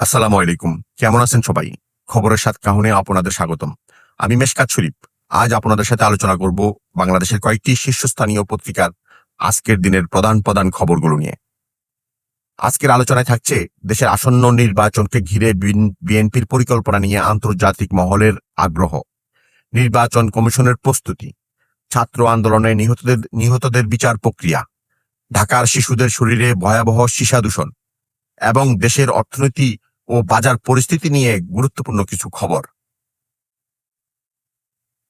আসসালামু আলাইকুম। কেমন আছেন সবাই? খবরের সাত কাহনে আপনাদের স্বাগতম। আমি মেশকাত শরীফ। আজ আপনাদের সাথে আলোচনা করব বাংলাদেশের কয়েকটি শীর্ষস্থানীয় পত্রিকার আজকের দিনের প্রধান প্রধান খবরগুলো নিয়ে। আজকের আলোচনায় থাকছে দেশের আসন্ন নির্বাচনকে ঘিরে বিএনপির পরিকল্পনা নিয়ে আন্তর্জাতিক মহলের আগ্রহ। নির্বাচন কমিশনের প্রস্তুতি। ছাত্র আন্দোলনে নিহতদের নিহতদের বিচার প্রক্রিয়া। ঢাকার শিশুদের শরীরে ভয়াবহ সীসা দূষণ এবং দেশের অর্থনীতি ও বাজার পরিস্থিতি নিয়ে গুরুত্বপূর্ণ কিছু খবর।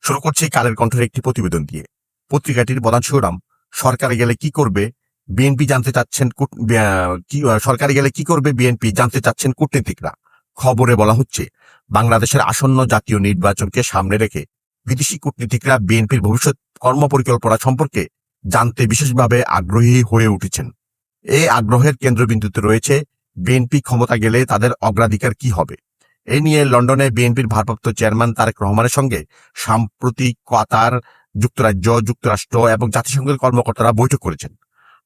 শুরু করছি কালের কণ্ঠের একটি প্রতিবেদন দিয়ে। পত্রিকাটির প্রধান শিরোনাম, সরকারে গেলে কি করবে? বিএনপি জানতে চাচ্ছেন সরকারে গেলে কি করবে বিএনপি জানতে চাচ্ছেন কূটনীতিকরা। খবরে বলা হচ্ছে, বাংলাদেশের আসন্ন জাতীয় নির্বাচনকে সামনে রেখে বিদেশি কূটনীতিকরা বিএনপির ভবিষ্যৎ কর্মপরিকল্পনা সম্পর্কে জানতে বিশেষভাবে আগ্রহী হয়ে উঠেছেন। এই আগ্রহের কেন্দ্রবিন্দুতে রয়েছে বিএনপি ক্ষমতা গেলে তাদের অগ্রাধিকার কি হবে? এ নিয়ে লন্ডনে বিএনপির ভারপ্রাপ্ত চেয়ারম্যান তারেক রহমানের সঙ্গে সাম্প্রতিক কাতার যুক্তরাজ্য, যুক্তরাষ্ট্র এবং জাতিসংঘের কর্মকর্তারা বৈঠক করেছেন।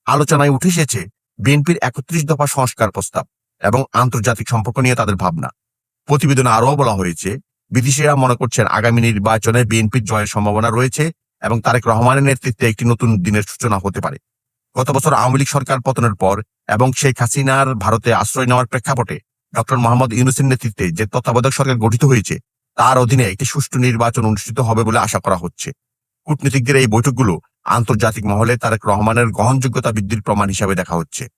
আলোচনায় উঠে এসেছে বিএনপির একত্রিশ দফা সংস্কার প্রস্তাব এবং আন্তর্জাতিক সম্পর্ক নিয়ে তাদের ভাবনা। প্রতিবেদনে আরও বলা হয়েছে, বিদেশিরা মনে করছেন আগামী নির্বাচনে বিএনপির জয়ের সম্ভাবনা রয়েছে এবং তারেক রহমানের নেতৃত্বে একটি নতুন দিনের সূচনা হতে পারে। গত বছর আওয়ামী লীগ সরকার পতনের পর এবং শেখ হাসিনার ভারতে আশ্রয় নেওয়ার প্রেক্ষাপটে ডক্টর মোহাম্মদ ইউনুসের নেতৃত্বে যে তত্ত্বাবধায়ক সরকার গঠিত হয়েছে, তার অধীনে একটি সুষ্ঠু নির্বাচন অনুষ্ঠিত হবে বলে আশা করা হচ্ছে। কূটনীতিকদের এই বৈঠকগুলো আন্তর্জাতিক মহলে তারেক রহমানের গ্রহণযোগ্যতা বৃদ্ধির প্রমাণ হিসাবে দেখা হচ্ছে।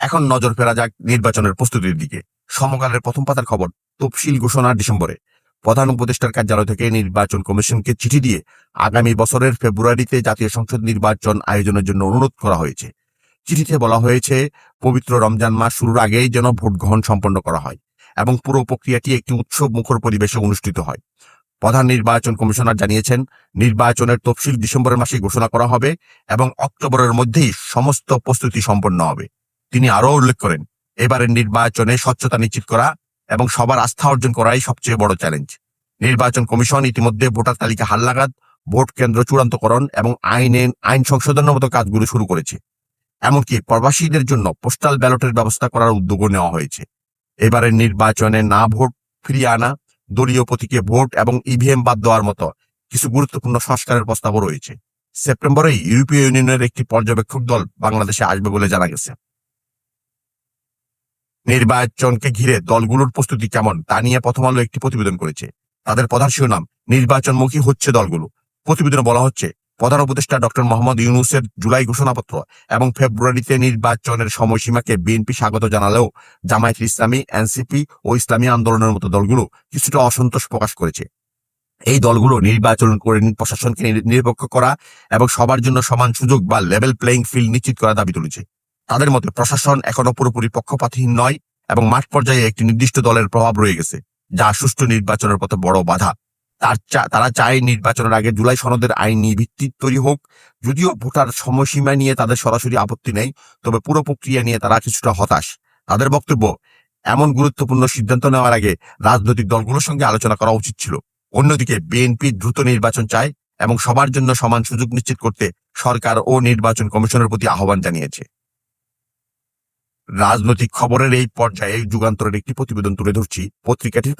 এখন নজর ফেরা যাক নির্বাচনের প্রস্তুতির দিকে। সমকালের প্রথম পাতার খবর তফসিল ঘোষণা ডিসেম্বরে। প্রধান উপদেষ্টার কার্যালয় থেকে নির্বাচন কমিশনকে চিঠি দিয়ে আগামী বছরের ফেব্রুয়ারিতে জাতীয় সংসদ নির্বাচন আয়োজনের জন্য অনুরোধ করা হয়েছে। চিঠিতে বলা হয়েছে, পবিত্র রমজান মাস শুরুর আগেই যেন ভোট গ্রহণ সম্পন্ন করা হয় এবং পুরো প্রক্রিয়াটি একটি উৎসব মুখর পরিবেশে অনুষ্ঠিত হয়। প্রধান নির্বাচন কমিশনার জানিয়েছেন, নির্বাচনের তফসিল ডিসেম্বরের মাসে ঘোষণা করা হবে এবং অক্টোবরের মধ্যেই সমস্ত প্রস্তুতি সম্পন্ন হবে। তিনি আরও উল্লেখ করেন, এবারের নির্বাচনে স্বচ্ছতা নিশ্চিত করা এবং সবার আস্থা অর্জন করাই সবচেয়ে বড় চ্যালেঞ্জ নির্বাচন কমিশন ইতিমধ্যে ভোটার তালিকা হালনাগাদ, ভোট কেন্দ্র চূড়ান্তকরণ এবং আইনে, আইন সংশোধনের মতো কাজগুলো শুরু করেছে। এমনকি প্রবাসীদের জন্য পোস্টাল ব্যালটের ব্যবস্থা করার উদ্যোগও নেওয়া হয়েছে। এবারের নির্বাচনে না ভোট ফিরিয়ে আনা, দলীয় প্রতীকে ভোট এবং ইভিএম বাদ দেওয়ার মতো কিছু গুরুত্বপূর্ণ সংস্কারের প্রস্তাবও রয়েছে। সেপ্টেম্বরে ইউরোপীয় ইউনিয়নের একটি পর্যবেক্ষক দল বাংলাদেশে আসবে বলে জানা গেছে। নির্বাচনকে ঘিরে দলগুলোর প্রস্তুতি কেমন, তা নিয়ে প্রথম আলো একটি প্রতিবেদন করেছে। তাদের প্রধান শিরোনাম, নির্বাচনমুখী হচ্ছে দলগুলো। প্রতিবেদনে বলা হচ্ছে, প্রধান উপদেষ্টা ডক্টর মোহাম্মদ ইউনুসের জুলাই ঘোষণাপত্র এবং ফেব্রুয়ারিতে নির্বাচনের সময়সীমাকে বিএনপি স্বাগত জানালেও জামায়াত ইসলামী, এনসিপি ও ইসলামী আন্দোলনের মতো দলগুলো কিছুটা অসন্তোষ প্রকাশ করেছে। এই দলগুলো নির্বাচন করে প্রশাসনকে নির- নিরপেক্ষ করা এবং সবার জন্য সমান সুযোগ বা লেভেল প্লেইং ফিল্ড নিশ্চিত করা দাবি তুলেছে। তাদের মতে প্রশাসন এখনও পুরোপুরি পক্ষপাতহীন নয় এবং মাঠ পর্যায়ে একটি নির্দিষ্ট দলের প্রভাব রয়ে গেছে, যা সুষ্ঠু নির্বাচনের পথে বড় বাধা। তার তারা চায় নির্বাচনের আগে জুলাই সনদের আইনি ভিত্তি তৈরি হোক। যদিও ভোটার সময়সীমা নিয়ে তাদের সরাসরি আপত্তি নেই, তবে পুরো প্রক্রিয়া নিয়ে তারা কিছুটা হতাশ। তাদের বক্তব্য, এমন গুরুত্বপূর্ণ সিদ্ধান্ত নেওয়ার আগে রাজনৈতিক দলগুলোর সঙ্গে আলোচনা করা উচিত ছিল। অন্যদিকে বিএনপি দ্রুত নির্বাচন চায় এবং সবার জন্য সমান সুযোগ নিশ্চিত করতে সরকার ও নির্বাচন কমিশনের প্রতি আহ্বান জানিয়েছে। রাজনৈতিক খবরের এই পর্যায়ে যুগান্তরের একটি প্রতিবেদন তুলে ধরছি। পত্রিকাটির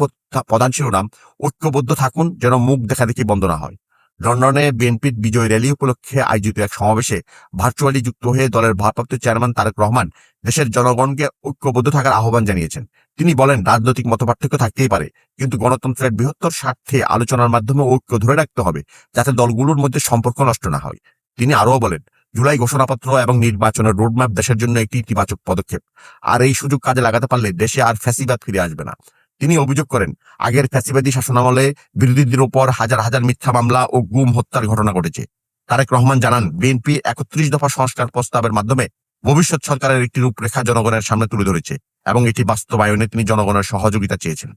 প্রধান শিরোনাম, ঐক্যবদ্ধ থাকুন যেন মুখ দেখা দেখি বন্ধ না হয়। লন্ডনে বিএনপির বিজয় র্যালি উপলক্ষে আয়োজিত এক সমাবেশে ভার্চুয়ালি যুক্ত হয়ে দলের ভারপ্রাপ্ত চেয়ারম্যান তারেক রহমান দেশের জনগণকে ঐক্যবদ্ধ থাকার আহ্বান জানিয়েছেন। তিনি বলেন, রাজনৈতিক মতপার্থক্য থাকতেই পারে, কিন্তু গণতন্ত্রের বৃহত্তর স্বার্থে আলোচনার মাধ্যমে ঐক্য ধরে রাখতে হবে, যাতে দলগুলোর মধ্যে সম্পর্ক নষ্ট না হয়। তিনি আরও বলেন জুলাই ঘোষণাপত্র এবং নির্বাচনের রোডম্যাপ দেশের জন্য একটি ইতিবাচক পদক্ষেপ। আর এই সুযোগ কাজে লাগাতে পারলে দেশে আর ফ্যাসিবাদ ফিরে আসবে না। তিনি অভিযোগ করেন, আগের ফ্যাসিবাদী শাসনামলে বিরোধীদের উপর হাজার হাজার মিথ্যা মামলা ও গুম হত্যার ঘটনা ঘটেছে। তারেক রহমান জানান, বিএনপি একত্রিশ দফা সংস্কার প্রস্তাবের মাধ্যমে ভবিষ্যৎ সরকারের একটি রূপরেখা জনগণের সামনে তুলে ধরেছে এবং এটি বাস্তবায়নে তিনি জনগণের সহযোগিতা চেয়েছেন।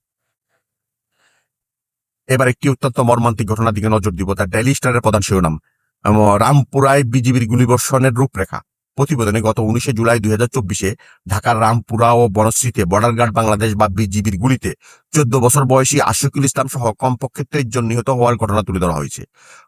এবার একটি অত্যন্ত মর্মান্তিক ঘটনার দিকে নজর দিব তার ডেলি স্টারের প্রধান শিরোনাম। রামপুরায় বিজিবির গুলিবর্ষণের রূপরেখা। প্রতিবেদনে গত উনিশে জুলাই দুই হাজার চব্বিশে ঢাকার রামপুরা ও বনশ্রীতে বর্ডার গার্ড বাংলাদেশ বা বিজিবির গুলিতে চোদ্দ বছর বয়সী আশিকুল ইসলাম সহ কমপক্ষে তেইশ জন নিহত হওয়ার ঘটনা তুলে ধরা হয়েছে।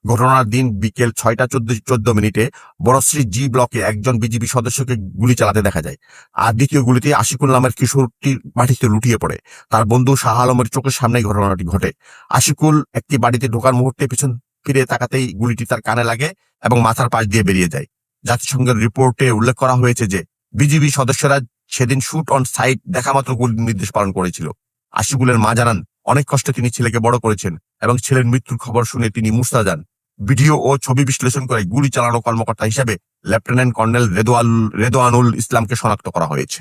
ঘটনার দিন বিকেল ছয়টা চোদ্দ চোদ্দ মিনিটে বনশ্রী জি ব্লকে একজন বিজিবি সদস্যকে গুলি চালাতে দেখা যায়। আর দ্বিতীয় গুলিতে আশিকুল নামের কিশোরটি মাটিতে লুটিয়ে পড়ে। তার বন্ধু শাহ আলমের চোখের সামনে ঘটনাটি ঘটে। আশিকুল একটি বাড়িতে ঢোকার মুহূর্তে পিছন ফিরে তাকাতেই গুলিটি তার কানে লাগে এবং মাথার পাশ দিয়ে বেরিয়ে যায়। জাতিসংঘের রিপোর্টে উল্লেখ করা হয়েছে যে, বিজিবি সদস্যরা সেদিন শুট অন সাইট দেখা মাত্র গুলির নির্দেশ পালন করেছিল। আশিকুলের মা জানান, অনেক কষ্টে তিনি ছেলেকে বড় করেছেন এবং ছেলের মৃত্যুর খবর শুনে তিনি মুস্তা যান। ভিডিও ও ছবি বিশ্লেষণ করে গুলি চালানো কর্মকর্তা হিসেবে লেফটেন্যান্ট কর্নেল রেদোয়াল, রেদোয়ানুল ইসলামকে শনাক্ত করা হয়েছে।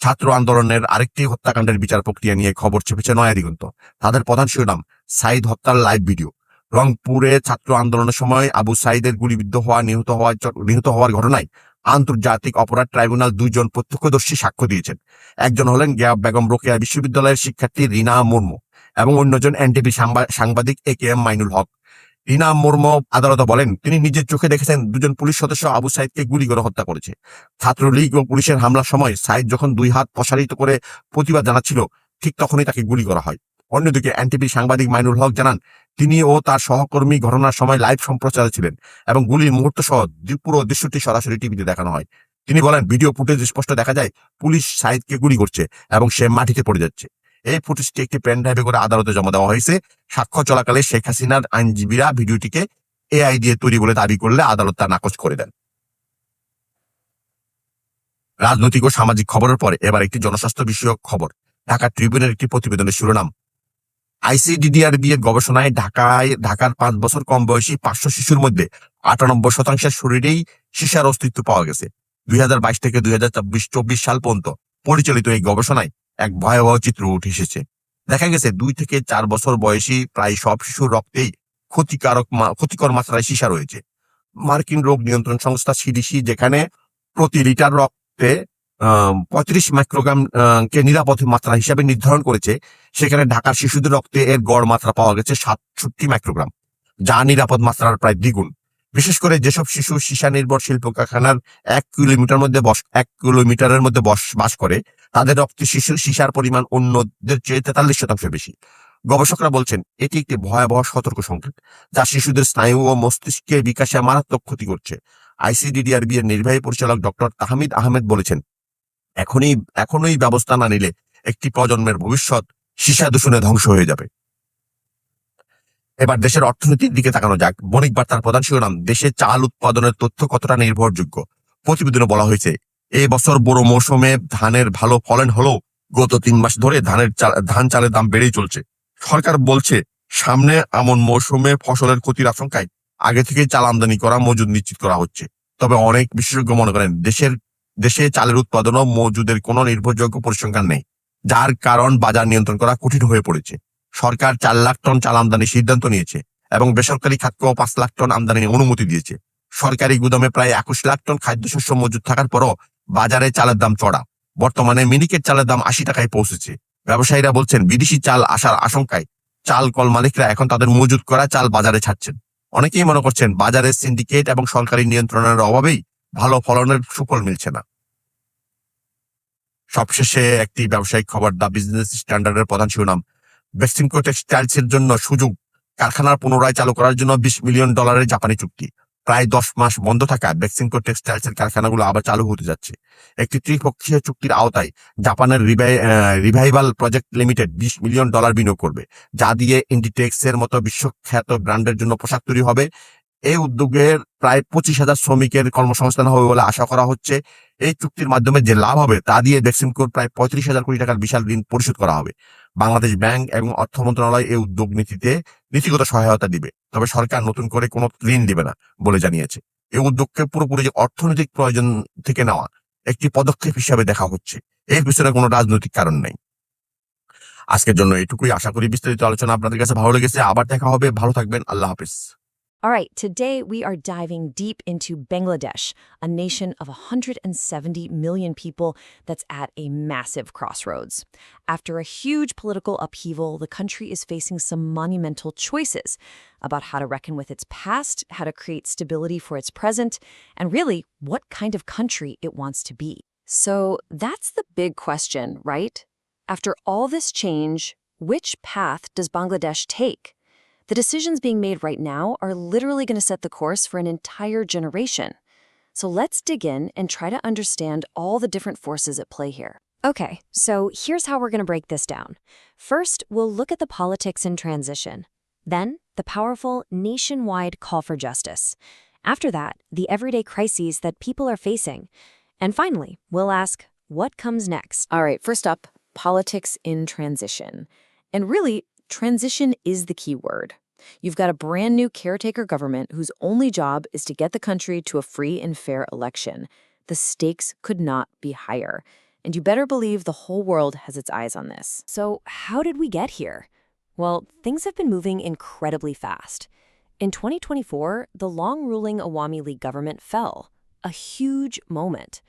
ছাত্র আন্দোলনের আরেকটি হত্যাকাণ্ডের বিচার প্রক্রিয়া নিয়ে খবর চেপেছে নয়া দিগন্ত। তাদের প্রধান শিরোনাম সাইদ হত্যার লাইভ ভিডিও। রংপুরে ছাত্র আন্দোলনের সময় আবু সাইদের গুলিবিদ্ধ হওয়া, নিহত হওয়া, নিহত হওয়ার ঘটনায় আন্তর্জাতিক অপরাধ ট্রাইব্যুনাল দুইজন প্রত্যক্ষদর্শী সাক্ষ্য দিয়েছেন। একজন হলেন গিয়া বেগম রোকেয়া বিশ্ববিদ্যালয়ের শিক্ষার্থী রিনা মুর্মু এবং অন্যজন এনটিভি সাংবাদিক A K M Mainul Haque. Rina Murmu আদালতে বলেন, তিনি নিজের চোখে দেখেছেন দুজন পুলিশ সদস্য আবু সাইদকে গুলি করে হত্যা করেছে। ছাত্রলীগ ও পুলিশের হামলার সময় সাইদ যখন দুই হাত প্রসারিত করে প্রতিবাদ জানাচ্ছিল, ঠিক তখনই তাকে গুলি করা হয়। অন্যদিকে এনটিভি সাংবাদিক মাইনুল হক জানান, তিনি ও তার সহকর্মী ঘটনার সময় লাইভ সম্প্রচারে ছিলেন এবং গুলির মুহূর্ত সহ পুরো দৃশ্যটি সরাসরি টিভিতে দেখানো হয়। তিনি বলেন, ভিডিও ফুটেজ স্পষ্ট দেখা যায়, পুলিশ সাইদকে গুলি করছে এবং সে মাটিতে পড়ে যাচ্ছে। এই ফুটেজটি একটি পেন ড্রাইভে করে আদালতে জমা দেওয়া হয়েছে। সাক্ষ্য চলাকালে শেখ হাসিনার আইনজীবীরা ভিডিওটিকে এআই দিয়ে তৈরি বলে দাবি করলে আদালত তা নাকচ করে দেন। রাজনৈতিক ও সামাজিক খবরের পরে এবার একটি জনস্বাস্থ্য বিষয়ক খবর। ঢাকা ট্রিবিউনের একটি প্রতিবেদনের শিরোনাম আইসিডিডিআরবি এর গবেষণায় ঢাকায়, ঢাকার পাঁচ বছর কম বয়সী পাঁচশো শিশুর মধ্যে আটানব্বই শতাংশের শরীরেই সীসার অস্তিত্ব পাওয়া গেছে। দুই হাজার বাইশ থেকে দুই চব্বিশ সাল পর্যন্ত পরিচালিত এই গবেষণায় এক ভয়াবহ চিত্র উঠে এসেছে। দেখা গেছে দুই থেকে চার বছর বয়সী প্রায় সব শিশুর রক্তেই ক্ষতিকারক ক্ষতিকর মাত্রায় সীসা রয়েছে। মার্কিন রোগ নিয়ন্ত্রণ সংস্থা সিডিসি যেখানে প্রতি লিটার রক্তে পঁয়ত্রিশ মাইক্রোগ্রাম কে নিরাপদ মাত্রা হিসাবে নির্ধারণ করেছে, সেখানে ঢাকার শিশুদের রক্তে এর গড় মাত্রা পাওয়া গেছে সাতষট্টি মাইক্রোগ্রাম, যা নিরাপদ মাত্রার প্রায় দ্বিগুণ। বিশেষ করে যেসব শিশু সীসা নির্ভর শিল্প কারখানার এক কিলোমিটার মধ্যে বস, এক কিলোমিটারের মধ্যে বস করে, তাদের রক্তে শিশুর সীসার পরিমাণ অন্যদের চেয়ে তেতাল্লিশ শতাংশ বেশি। গবেষকরা বলছেন, এটি একটি ভয়াবহ সতর্ক সংকেত, যা শিশুদের স্নায়ু ও মস্তিষ্কের বিকাশে মারাত্মক ক্ষতি করছে। আইসিডিডিআরবি এর নির্বাহী পরিচালক ডক্টর তাহমিদ আহমেদ বলেছেন এখনই এখনই ব্যবস্থা না নিলে একটি প্রজন্মের ভবিষ্যৎ সীসা দূষণে ধ্বংস হয়ে যাবে। এবার দেশের অর্থনীতির দিকে তাকানো যাক। বণিক বার্তার প্রধান শিরোনাম, দেশে চাল উৎপাদনের তথ্য কতটা নির্ভরযোগ্য? প্রতিবেদনে বলা হয়েছে এই বছর বড় মৌসুমে ধানের ভালো ফলন হলেও গত তিন মাস ধরে ধানের ধান চালের দাম বেড়েই চলছে। সরকার বলছে, সামনে এমন মৌসুমে ফসলের ক্ষতির আশঙ্কায় আগে থেকে চাল আমদানি করা মজুদ নিশ্চিত করা হচ্ছে। তবে অনেক বিশেষজ্ঞ মনে করেন, দেশের দেশে চালের উৎপাদন ও মজুদের কোনো নির্ভরযোগ্য পরিসংখ্যান নেই, যার কারণ বাজার নিয়ন্ত্রণ করা কঠিন হয়ে পড়েছে। সরকার চার লাখ টন চাল আমদানির সিদ্ধান্ত নিয়েছে এবং বেসরকারি খাতকেও পাঁচ লাখ টন আমদানির অনুমতি দিয়েছে। সরকারি গুদামে প্রায় একুশ লাখ টন খাদ্যশস্য মজুদ থাকার পরও বাজারে চালের দাম চড়া। বর্তমানে মিনিকেট চালের দাম আশি টাকায় পৌঁছেছে। ব্যবসায়ীরা বলছেন, বিদেশি চাল আসার আশঙ্কায় চাল কল মালিকরা এখন তাদের মজুদ করা চাল বাজারে ছাড়ছেন। অনেকেই মনে করছেন, বাজারে সিন্ডিকেট এবং সরকারি নিয়ন্ত্রণের অভাবেই ভালো ফলনের সুফল মিলছে না। সবশেষে একটি ব্যবসায়িক খবর দা বিজনেস স্ট্যান্ডার্ডের প্রধান শিরোনাম বেক্সিমকো টেক্সটাইলস এর জন্য সুযোগ, কারখানার পুনরায় চালু করার জন্য বিশ মিলিয়ন ডলারের জাপানি চুক্তি। প্রায় দশ মাস বন্ধ থাকা বেক্সিমকো টেক্সটাইলস এর কারখানাগুলো আবার চালু হতে যাচ্ছে। একটি ত্রিপক্ষীয় চুক্তির আওতায় জাপানের রিভাইভাল প্রজেক্ট লিমিটেড বিশ মিলিয়ন ডলার বিনিয়োগ করবে, যা দিয়ে ইন্ডিটেক্স এর মতো বিশ্বখ্যাত ব্র্যান্ডের জন্য পোশাক তৈরি হবে এই উদ্যোগের প্রায় পঁচিশ হাজার শ্রমিকের কর্মসংস্থান হবে বলে আশা করা হচ্ছে। এই চুক্তির মাধ্যমে যে লাভ হবে, তা দিয়ে বেক্সিমকোর প্রায় পঁয়ত্রিশ হাজার কোটি টাকার বিশাল ঋণ পরিশোধ করা হবে। বাংলাদেশ ব্যাংক এবং অর্থ মন্ত্রণালয় এই উদ্যোগ নীতিতে নীতিগত সহায়তা দিবে, তবে সরকার নতুন করে কোনো ঋণ দিবে না বলে জানিয়েছে। এই উদ্যোগকে পুরোপুরি যে অর্থনৈতিক প্রয়োজন থেকে নেওয়া একটি পদক্ষেপ হিসাবে দেখা হচ্ছে। এর পিছনে কোনো রাজনৈতিক কারণ নেই। আজকের জন্য এটুকুই আশা করি বিস্তারিত আলোচনা আপনাদের কাছে ভালো লেগেছে। আবার দেখা হবে। ভালো থাকবেন। আল্লাহ হাফিজ। All right, today we are diving deep into Bangladesh, a nation of 170 million people that's at a massive crossroads. After a huge political upheaval, the country is facing some monumental choices about how to reckon with its past, how to create stability for its present, and really what kind of country it wants to be. So that's the big question, right? After all this change, which path does Bangladesh take? The decisions being made right now are literally going to set the course for an entire generation. So let's dig in and try to understand all the different forces at play here. Okay, so here's how we're going to break this down. First, we'll look at the politics in transition. Then, the powerful nationwide call for justice. After that, the everyday crises that people are facing. And finally, we'll ask, what comes next? All right, first up, politics in transition. And really, Transition is the key word. You've got a brand new caretaker government whose only job is to get the country to a free and fair election. The stakes could not be higher. And you better believe the whole world has its eyes on this. So, how did we get here? Well, things have been moving incredibly fast. In 2024, the long ruling Awami League government fell, a huge moment.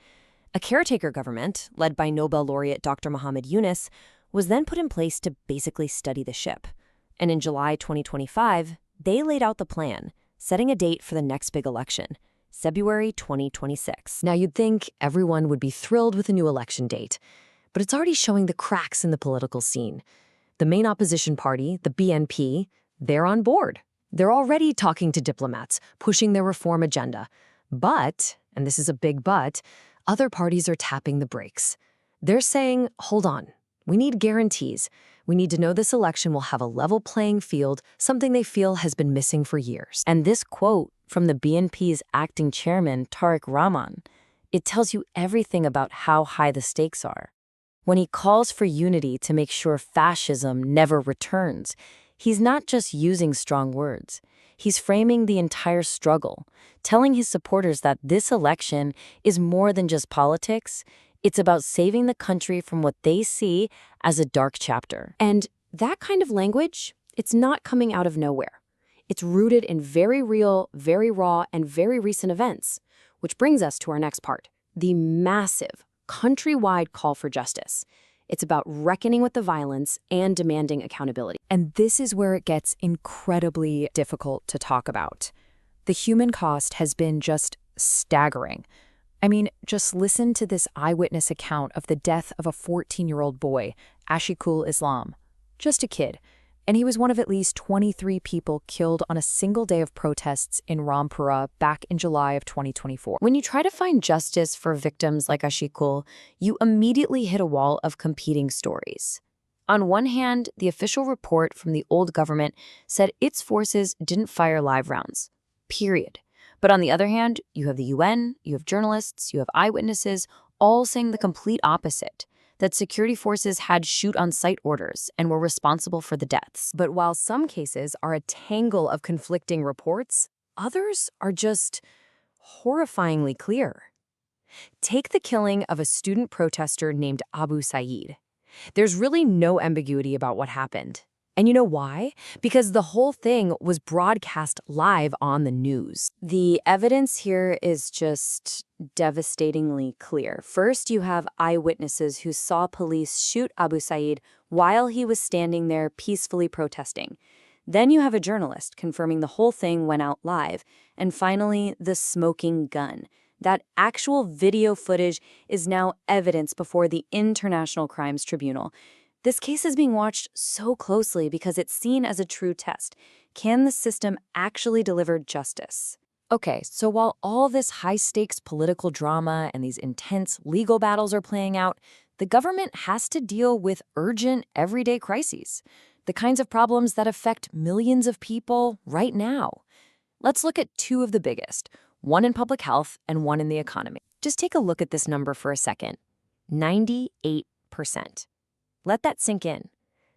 A caretaker government, led by Nobel laureate Dr. Muhammad Yunus, was then put in place to basically study the ship. And in July 2025, they laid out the plan, setting a date for the next big election, February 2026. Now, you'd think everyone would be thrilled with a new election date, but it's already showing the cracks in the political scene. The main opposition party, the BNP, they're on board. They're already talking to diplomats, pushing their reform agenda. But, and this is a big but, other parties are tapping the brakes. They're saying, hold on, we need guarantees. We need to know this election will have a level playing field, something they feel has been missing for years. And this quote from the BNP's acting chairman, Tariq Rahman, it tells you everything about how high the stakes are. When he calls for unity to make sure fascism never returns, he's not just using strong words. He's framing the entire struggle, telling his supporters that this election is more than just politics, it's about saving the country from what they see as a dark chapter. And that kind of language, it's not coming out of nowhere. It's rooted in very real, very raw, and very recent events. Which brings us to our next part the massive, countrywide call for justice. It's about reckoning with the violence and demanding accountability. And this is where it gets incredibly difficult to talk about. The human cost has been just staggering. I mean, just listen to this eyewitness account of the death of a 14-year-old boy, Ashikul Islam. Just a kid. And he was one of at least 23 people killed on a single day of protests in Rampura back in July of 2024. When you try to find justice for victims like Ashikul, you immediately hit a wall of competing stories. On one hand, the official report from the old government said its forces didn't fire live rounds. Period. But on the other hand, you have the UN, you have journalists, you have eyewitnesses, all saying the complete opposite that security forces had shoot on sight orders and were responsible for the deaths. But while some cases are a tangle of conflicting reports, others are just horrifyingly clear. Take the killing of a student protester named Abu Saeed. There's really no ambiguity about what happened. And you know why? Because the whole thing was broadcast live on the news. The evidence here is just devastatingly clear. First, you have eyewitnesses who saw police shoot Abu Saeed while he was standing there peacefully protesting. Then you have a journalist confirming the whole thing went out live. And finally, the smoking gun. That actual video footage is now evidence before the International Crimes Tribunal. This case is being watched so closely because it's seen as a true test. Can the system actually deliver justice? Okay, so while all this high-stakes political drama and these intense legal battles are playing out, the government has to deal with urgent, everyday crises, the kinds of problems that affect millions of people right now. Let's look at two of the biggest, one in public health and one in the economy. Just take a look at this number for a second. 98%. Let that sink in.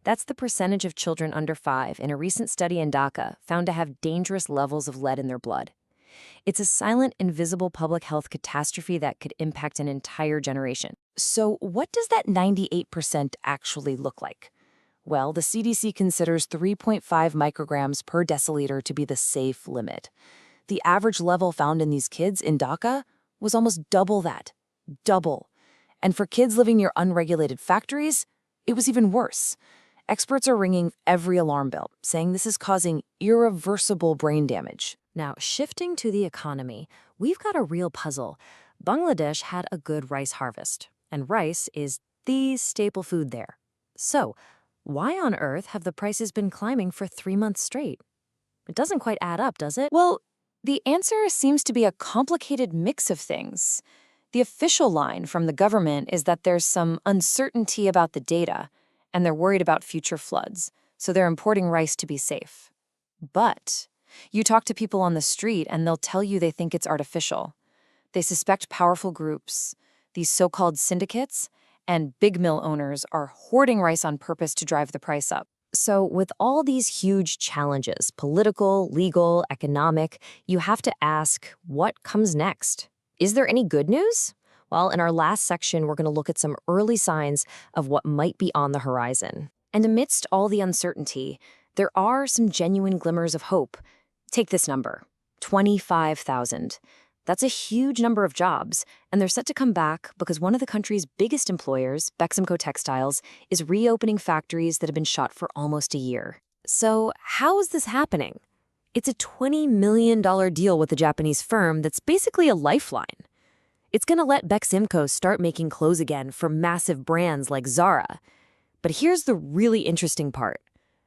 That's the percentage of children under five in a recent study in Dhaka found to have dangerous levels of lead in their blood. It's a silent, invisible public health catastrophe that could impact an entire generation. So what does that 98% actually look like? Well, the CDC considers 3.5 micrograms per deciliter to be the safe limit. The average level found in these kids in Dhaka was almost double that. Double. And for kids living near unregulated factories, it was even worse. Experts are ringing every alarm bell, saying this is causing irreversible brain damage. Now, shifting to the economy, we've got a real puzzle. Bangladesh had a good rice harvest, and rice is the staple food there. So, why on earth have the prices been climbing for three months straight? It doesn't quite add up, does it? Well, the answer seems to be a complicated mix of things. The official line from the government is that there's some uncertainty about the data, and they're worried about future floods, so they're importing rice to be safe. But you talk to people on the street, and they'll tell you they think it's artificial. They suspect powerful groups, these so called syndicates, and big mill owners are hoarding rice on purpose to drive the price up. So, with all these huge challenges political, legal, economic you have to ask what comes next? Is there any good news? Well, in our last section, we're going to look at some early signs of what might be on the horizon. And amidst all the uncertainty, there are some genuine glimmers of hope. Take this number 25,000. That's a huge number of jobs, and they're set to come back because one of the country's biggest employers, Beximco Textiles, is reopening factories that have been shut for almost a year. So, how is this happening? It's a $20 million deal with a Japanese firm that's basically a lifeline. It's going to let Beximco start making clothes again for massive brands like Zara. But here's the really interesting part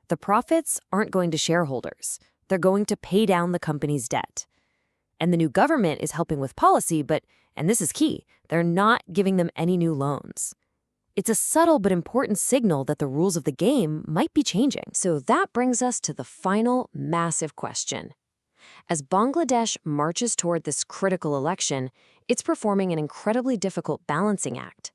the profits aren't going to shareholders, they're going to pay down the company's debt. And the new government is helping with policy, but, and this is key, they're not giving them any new loans. It's a subtle but important signal that the rules of the game might be changing. So that brings us to the final massive question. As Bangladesh marches toward this critical election, it's performing an incredibly difficult balancing act.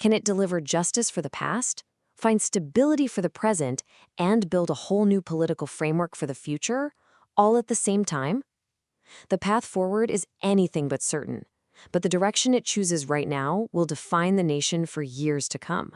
Can it deliver justice for the past, find stability for the present, and build a whole new political framework for the future, all at the same time? The path forward is anything but certain, but the direction it chooses right now will define the nation for years to come.